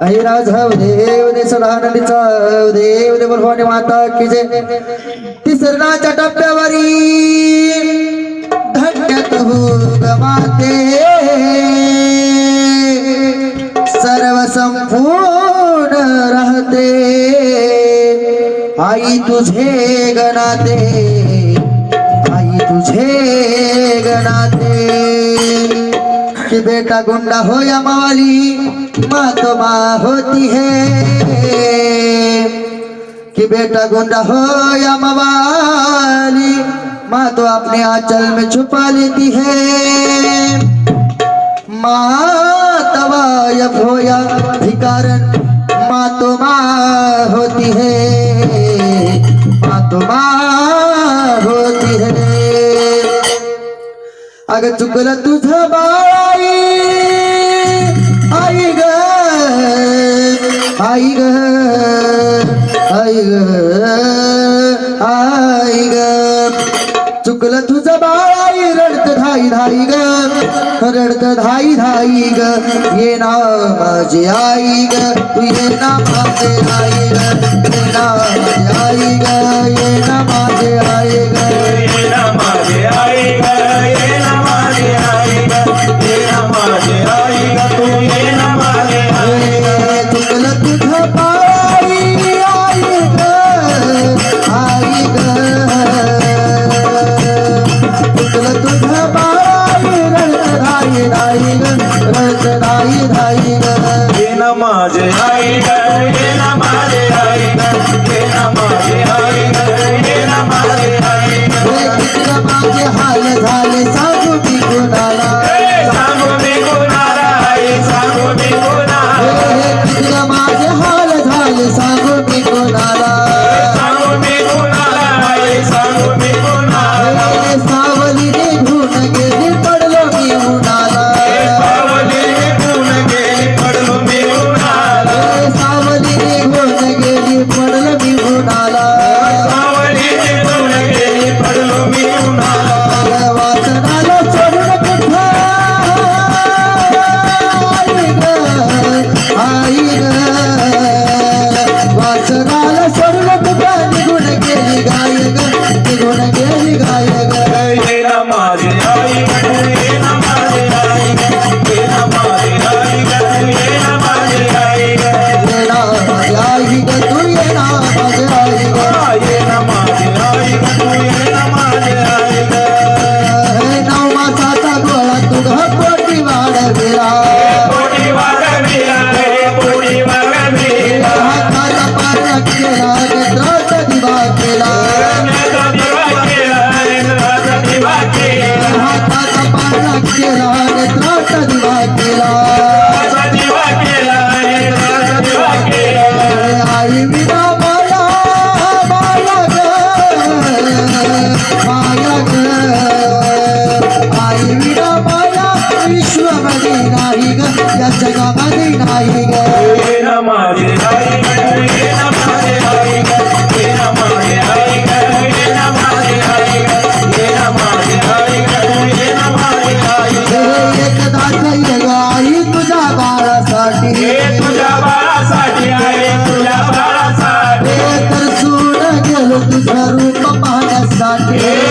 अहिराज हव देव दे सदानंदीचा देव दे भगवानी माता की जे तिसरणाच्या टप्प्यावरी धट्यात भूग माते. सर्व संपूर्ण राहते. आई तुझे गणाते. आई तुझे गणाते. एक बेटा गुंडा हो या मवाली माँ तो माँ होती है। कि बेटा गुंडा हो या मवाली माँ तो अपने आंचल में छुपा लेती है। माँ तवायब हो या भिकारन माँ तो माँ होती है। माँ तो माँ अग चुकलं तुझ बाळाई आई. ग. आई ग. आई ग. आई ग. चुकलं तुझ बाळाई रडत धाई धाई ग. रडत धाई धाई ग. ये ना माझे आई ग. ये ना माझे आई ग. ये ना माझी आई ग. ये ना माझे आई ग. आई धाई गे ना माझे आई गे ना माझे आई गे ना माझे आई गे ना माझे आई गे माझे हाल झाले सांगू मी गुणाला सांगू मी गुणाला आई सांगू मी गुणाला हाल झाले सांगू मी गुणाला राग त्रास दिवा केला. Yeah.